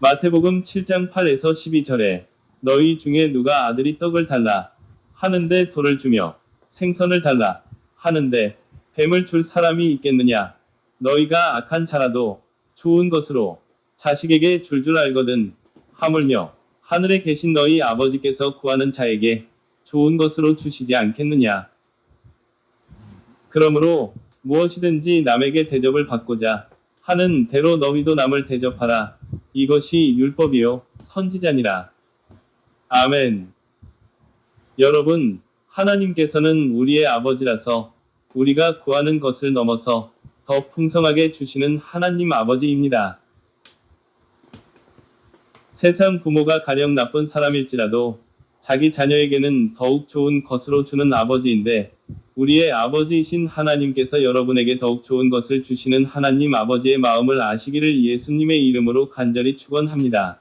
마태복음 7장 8에서 12절에 너희 중에 누가 아들이 떡을 달라 하는데 돌을 주며 생선을 달라 하는데 뱀을 줄 사람이 있겠느냐? 너희가 악한 자라도 좋은 것으로 자식에게 줄줄 알거든 하물며 하늘에 계신 너희 아버지께서 구하는 자에게 좋은 것으로 주시지 않겠느냐? 그러므로 무엇이든지 남에게 대접을 받고자 하는 대로 너희도 남을 대접하라 이것이 율법이요 선지자니라 아멘 여러분 하나님께서는 우리의 아버지라서 우리가 구하는 것을 넘어서 더 풍성하게 주시는 하나님 아버지입니다. 세상 부모가 가령 나쁜 사람일지라도 자기 자녀에게는 더욱 좋은 것으로 주는 아버지인데 우리의 아버지이신 하나님께서 여러분에게 더욱 좋은 것을 주시는 하나님 아버지의 마음을 아시기를 예수님의 이름으로 간절히 축원합니다.